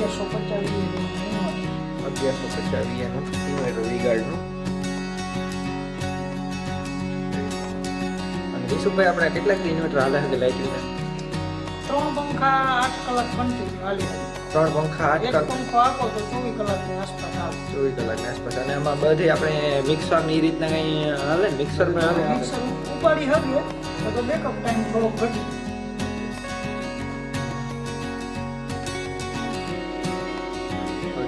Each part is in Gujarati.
અગિયારસો પચાસ અગિયારસો પચાસ વીએનું ઇન્વર્ટર વીગાર્ડનું અને વિશુભાઈ આપણે કેટલાક ઇન્વર્ટર હાલે છે લાઇટ વિના ત્રણ પંખા આઠ કલાક કન્ટિન્યુ હાલી ત્રણ પંખા આઠ કલાક પંખો આપો તો ચોવીસ કલાકની આસપાસ આવે ચોવીસ કલાકની આસપાસ અને એમાં બધે આપણે મિક્સરની રીતના કઈ હાલે મિક્સરમાં મિક્સર હાલે મિક્સર ઉપાડી હરીએ તો બેકઅપ ટાઈમ થોડોક ઘટી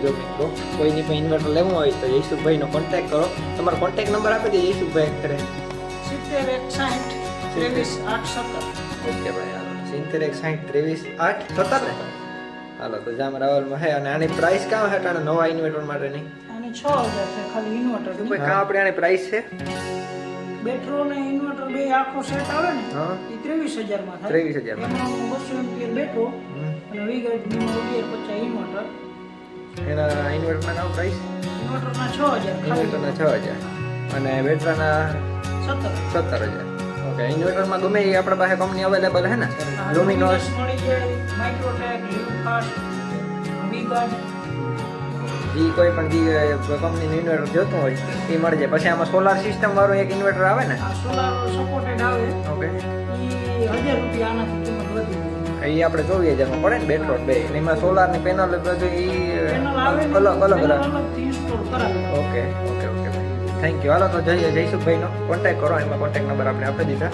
જો મિત્રો કોઈની પણ ઇન્વર્ટર લેવું હોય તો જયસુખભાઈનો કોન્ટેક્ટ કરો. તમારો કોન્ટેક્ટ નંબર આપી દે યશુભાઈ ખરે સિત્તેર એક સાઠ ત્રેવીસ આઠ સત્તર. ઓકે ભાઈ હાલો. સિત્તેર એક સાઠ ત્રેવીસ આઠ સત્તર ને? હાલો તો જામ રાવલમાં હે અને આની પ્રાઇસ કાં હે અટાણે નવા ઇન્વર્ટર માટેની? અને છ હજાર છે ખાલી ઇન્વર્ટર ભાઈ કાં આપણે આની પ્રાઇસ છે? બેટરો ને ઇન્વર્ટર બે આખો સેટ આવે ને હા. એ ત્રેવીસ હજારમાં થાય. ત્રેવીસ હજારમાં. એમાં બસો એમ્પિયર બેટરો અને અગિયાર પચાસ એના ઇન્વર્ટરના કાં પ્રાઇસ ઇન્વર્ટરના છ હજાર ઇન્વર્ટરના છ હજાર. અને બેટરાના સત્તર. સત્તર હજાર. ઓકે ઇન્વર્ટરમાં ગમે એ આપણા પાસે કંપની અવેલેબલ હે ને? લુમિનોસ એ કોઈ પણ જે કંપનીનું ઇન્વર્ટર જોતું હોય એ મળી જાય. પછી આમાં સોલાર સિસ્ટમ વાળું એક ઇન્વર્ટર આવે ને? સોલાર સપોર્ટેડ આવે. ઓકે હજાર રૂપિયા આનાથી કિંમત વધી એ આપણે ચોવીસ હજારમાં પડે ને બેટરો બે. એમાં સોલારની પેનલ બધું એ પેનલ અલગ અલગ okay okay okay thank you hello તો જઈએ જયસુખભાઈનો. કોન્ટેક્ટ કરો એમાં કોન્ટેક્ટ નંબર આપણે આપી દીધા.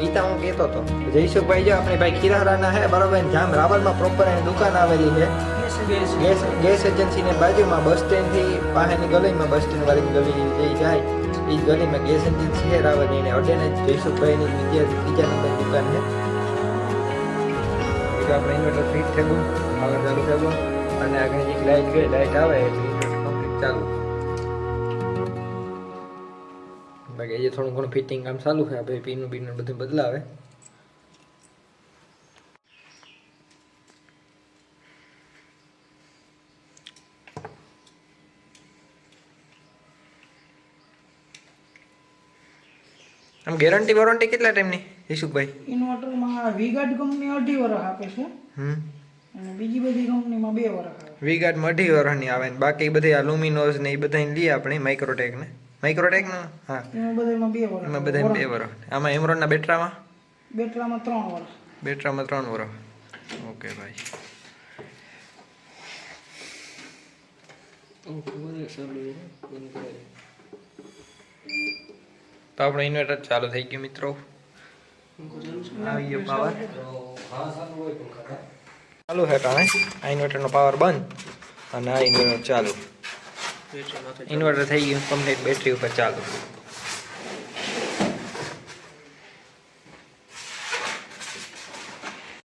ગીતા હું કહેતો હતો. જયસુખભાઈ જો આપણે ભાઈ ખીરારાના હે બરોબર? જામ રાવલમાં પ્રોપર એની દુકાન આવેલી છે. ગેસ ગેસ એજન્સીની બાજુમાં બસ સ્ટેન્ડથી પાસેની ગલીમાં બસ સ્ટેન્ડ વાળી ગલી જઈ જાય. એ જ ગલીમાં ગેસ એન્જિન છે રાવલ એને અડેને જ જયસુખભાઈની બીજા બીજા નંબર દુકાન છે. એ તો આપણે ઇન્વર્ટર ફિટ ગયું પાવર ચાલુ થઈ ગયું અને આગળ એક લાઇટ ગઈ લાઇટ આવે એટલે કમ્પ્લીટ ચાલુ. બાકી જે થોડું ઘણું ફિટિંગ કામ ચાલુ છે ભાઈ પીનું બીનું બધું બદલાવે. આમ ગેરંટી વોરંટી કેટલા ટાઈમની ઈશુકભાઈ ઇન્વર્ટરમાં વીગાર્ડ કંપની અઢી વર્ષ આપે છે. હમ. અને બીજી બધી કંપનીમાં બે વર્ષ આવે. વીગાર્ડમાં અઢી વર્ષની આવે ને બાકી બધી આ લુમિનોઝ ને એ બધા લઈએ આપણે માઇક્રોટેક ને. માઇક્રોટેક ને? હા. એમાં બધામાં બે વર્ષ એમાં બધા બે વર્ષ આમાં એમરોનના બેટરામાં? બેટરામાં ત્રણ વર્ષ બેટરામાં ત્રણ વર્ષ ઓકે ભાઈ. તો આપણો ઇન્વર્ટર ચાલુ થઈ ગયું મિત્રો. આવી પાવર ચાલુ છે ટાણે આ ઇન્વર્ટરનો પાવર બંધ અને આ ઇન્વર્ટર ચાલુ. ઇન્વર્ટર થઈ ગયું કમ્પ્લીટ બેટરી ઉપર ચાલુ.